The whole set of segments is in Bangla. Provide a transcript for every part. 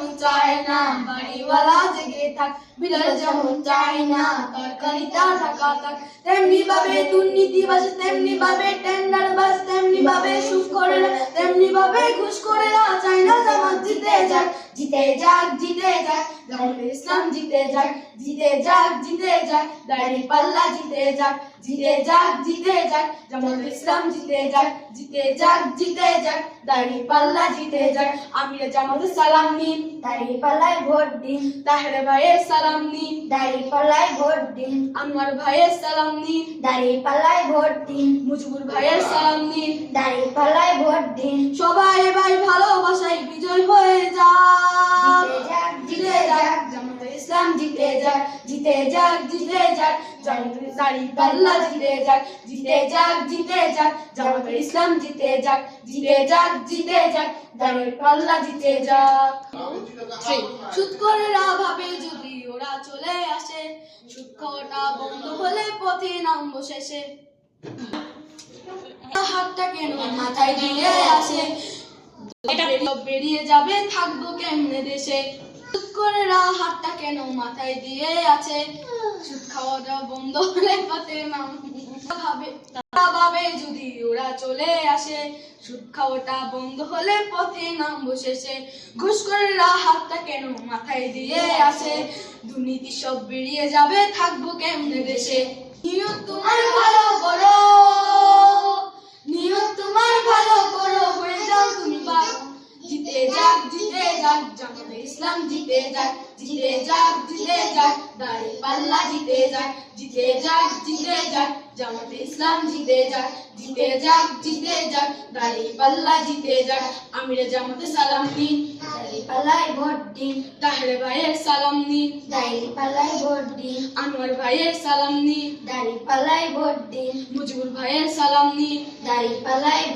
যেমন চায় না বাড়িওয়ালা জেগে থাক, বিড়াল যেমন চায় না তরকারিটা থাকা থাক তেমনি ভাবে দুর্নীতিবাজ তেমনি ভাবে টেন্ডার বাস তেমনি ভাবে সুখ করে না তেমনি ভাবে ঘুষ করে না চায় না জামাত জিতে যাক জিতে যাক জিতে যাক জামাতে ইসলাম জিতে যাক জিতে যাক জিতে যাক দাড়ি পাল্লা জিতে যাক জিতে যাক জিতে যাক জামাতে ইসলাম জিতে যাক জিতে যাক জিতে যাক দাড়ি পাল্লা জিতে যাক আমির জামাতে সালাম নিন দাড়ি পাল্লায় ভোট দিন তাহের ভাইয়ের সালাম নিন দাড়ি পাল্লায় ভোট দিন আমার ভাইয়ের সালাম নিন দাড়ি পাল্লায় ভোট দিন মুজিবুর ভাইয়ের সালাম নিন দাড়ি দিন সবাই ভাই ভালোবাসায় বিজয় হয়ে যাক জিতে যাক, জিতে যাক জামাতে ইসলাম জিতে যাক জিতে যাক জিতে যাক জামাতে দাড়ি পাল্লা জিতে যাক জিতে যাক জিতে যাক জামাতে ইসলাম জিতে যাক জিতে যাক জিতে যাক দাড়ি পাল্লা জিতে যাক করে ভাবে যদি ওরা চলে আসে সুদ বন্ধ হলে পথে নামবো শেষে হাতটা কেন মাথায় দিয়ে আসে এটা বেরিয়ে যাবে থাকব কেমনে দেশে? সুদ করে হাতটা কেন মাথায় দিয়ে আছে? সুদ খাওয়াটা বন্ধ হলে নাম ভাবে ভাবে যদি ওরা চলে আসে। সুদ খাওয়াটা বন্ধ হলে পথে নামবো শেষে। ঘুষ করে রা হাতটা কেন মাথায় দিয়ে আসে দুর্নীতি সব বেরিয়ে যাবে থাকব কেমনে দেশে? তোমার ভালো করো নিয়ত তোমার ভালো করো হয়ে যাও তুমি ভালো জিতে যাক জিতে যাক জামাতে ইসলাম জিতে যাক জিতে যাক জিতে যাক দাড়ি পাল্লা জিতে যাক জিতে যাক জিতে যাক জামাতে ইসলাম জিতে যাক জিতে যাক জিতে যাক দাড়ি পাল্লা জিতে যাক আমিরে জামাতে সালাম দিন ভাইয়ের সালাম নিন দাড়ি ভোট দিন আনোয়ার ভাইয়ের সালাম নিন দাড়ি পাল্লায় ভোট দিন ভাইয়ের সালাম নিন দাড়ি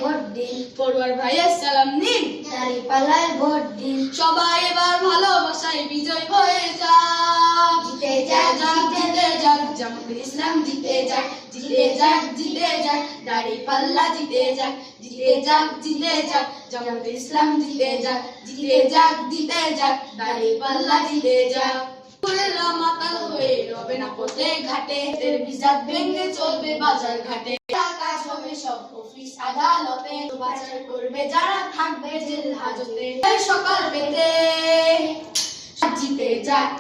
ভোট দিন পড়ুয়ার ভাইয়ের সালাম নিন দাড়ি পাল্লায় ভোট দিন সবাই এবার ভালোবাসায় বিজয় হয়ে যাক জিতে যাক জিতে যাক জামাতে ইসলাম জিতে যাক জিতে যাক জিতে যাক দাড়ি পাল্লা জিতে যাক জিতে যাক জিতে যাক জামাতে ইসলাম জিতে যাক জিতে যাক জিতে যাক দাড়ি পাল্লা জিতে যাক মাতাল হয়ে রবে না পথে ঘাটে বিজাত ভেঙে চলবে বাজার ঘাটে কাজ হবে সব অফিস আদালতে বাজার করবে থাকবে জেল হাজতে। সকাল পেতে জিতে যাক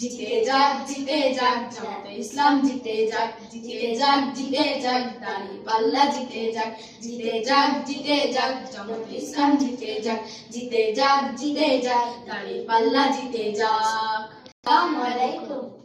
জিতে যাক জিতে যাক জামাতে ইসলাম, জিতে যাক জিতে যাক জিতে যাক দাড়ি পাল্লা, জিতে যাক জিতে যাক জিতে যাক জামাতে ইসলাম, জিতে যাক জিতে যাক জিতে যাক দাড়ি পাল্লা, জিতে যাক। আসসালামু আলাইকুম।